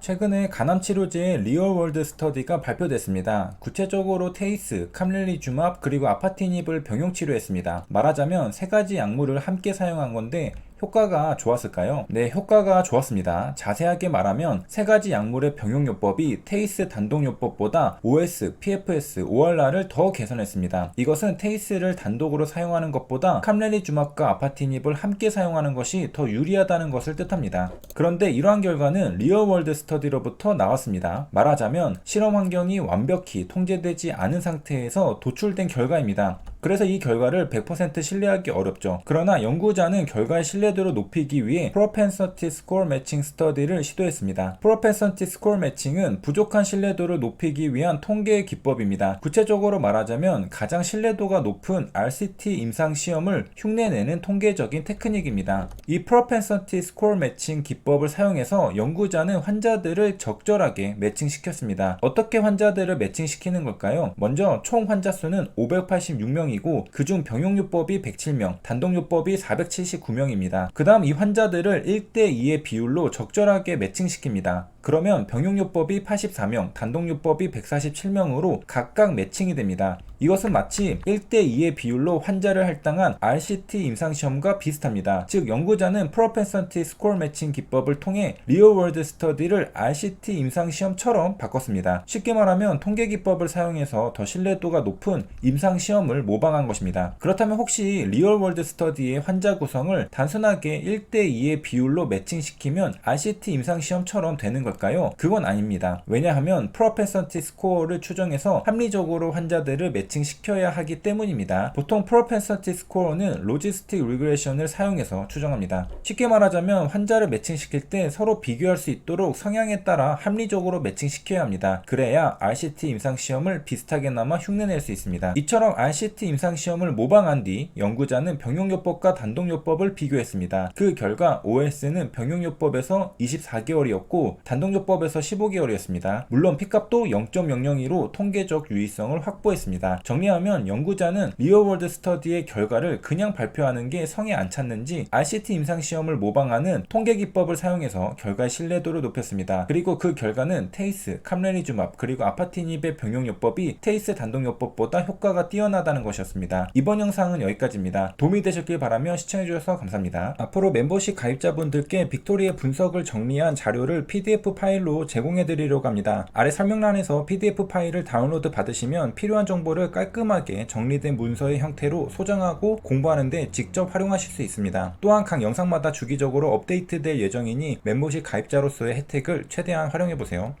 최근에 간암 치료제의 리얼월드 스터디가 발표됐습니다. 구체적으로 테이스, 캄렐리주맙 그리고 아파티닙을 병용 치료했습니다. 말하자면 세 가지 약물을 함께 사용한 건데 효과가 좋았을까요? 네, 효과가 좋았습니다. 자세하게 말하면 세 가지 약물의 병용요법이 테이스 단독요법보다 OS, PFS, ORR을 더 개선했습니다. 이것은 테이스를 단독으로 사용하는 것보다 캄렐리주맙과 아파티닙을 함께 사용하는 것이 더 유리하다는 것을 뜻합니다. 그런데 이러한 결과는 리얼월드 스터디로부터 나왔습니다. 말하자면 실험 환경이 완벽히 통제되지 않은 상태에서 도출된 결과입니다. 그래서 이 결과를 100% 신뢰하기 어렵죠. 그러나 연구자는 결과의 신뢰도를 높이기 위해 프로펜서티 스코어 매칭 스터디를 시도했습니다. 프로펜서티 스코어 매칭은 부족한 신뢰도를 높이기 위한 통계 기법입니다. 구체적으로 말하자면 가장 신뢰도가 높은 RCT 임상 시험을 흉내내는 통계적인 테크닉입니다. 이 프로펜서티 스코어 매칭 기법을 사용해서 연구자는 환자들을 적절하게 매칭시켰습니다. 어떻게 환자들을 매칭시키는 걸까요? 먼저 총 환자 수는 586명 이고 그중 병용요법이 107명, 단독요법이 479명입니다. 그 다음 이 환자들을 1대2의 비율로 적절하게 매칭시킵니다. 그러면 병용요법이 84명, 단독요법이 147명으로 각각 매칭이 됩니다. 이것은 마치 1대2의 비율로 환자를 할당한 RCT 임상시험과 비슷합니다. 즉, 연구자는 프로펜서티 스코어 매칭 기법을 통해 리얼월드 스터디를 RCT 임상시험처럼 바꿨습니다. 쉽게 말하면 통계 기법을 사용해서 더 신뢰도가 높은 임상시험을 모방한 것입니다. 그렇다면 혹시 리얼월드 스터디의 환자 구성을 단순하게 1대2의 비율로 매칭시키면 RCT 임상시험처럼 되는 걸까요? 그건 아닙니다. 왜냐하면 프로펜서티 스코어를 추정해서 합리적으로 환자들을 매칭 시켜야 하기 때문입니다. 보통 프로펜서티 스코어는 로지스틱 리그레션을 사용해서 추정합니다. 쉽게 말하자면 환자를 매칭시킬 때 서로 비교할 수 있도록 성향에 따라 합리적으로 매칭시켜야 합니다. 그래야 RCT 임상시험을 비슷하게나마 흉내낼 수 있습니다. 이처럼 RCT 임상시험을 모방한 뒤 연구자는 병용요법과 단독요법을 비교했습니다. 그 결과 OS는 병용요법에서 24개월이었고 단독요법에서 15개월이었습니다. 물론 P값도 0.002로 통계적 유의성을 확보했습니다. 정리하면 연구자는 리얼월드 스터디의 결과를 그냥 발표하는 게 성에 안 찼는지 RCT 임상 시험을 모방하는 통계 기법을 사용해서 결과의 신뢰도를 높였습니다. 그리고 그 결과는 테이스, 캄레니주맙 그리고 아파티닙의 병용요법이 테이스 단독요법보다 효과가 뛰어나다는 것이었습니다. 이번 영상은 여기까지입니다. 도움이 되셨길 바라며 시청해주셔서 감사합니다. 앞으로 멤버십 가입자분들께 빅토리의 분석을 정리한 자료를 PDF 파일로 제공해드리려고 합니다. 아래 설명란에서 PDF 파일을 다운로드 받으시면 필요한 정보를 깔끔하게 정리된 문서의 형태로 소장하고 공부하는데 직접 활용하실 수 있습니다. 또한 각 영상마다 주기적으로 업데이트될 예정이니 멤버십 가입자로서의 혜택을 최대한 활용해보세요.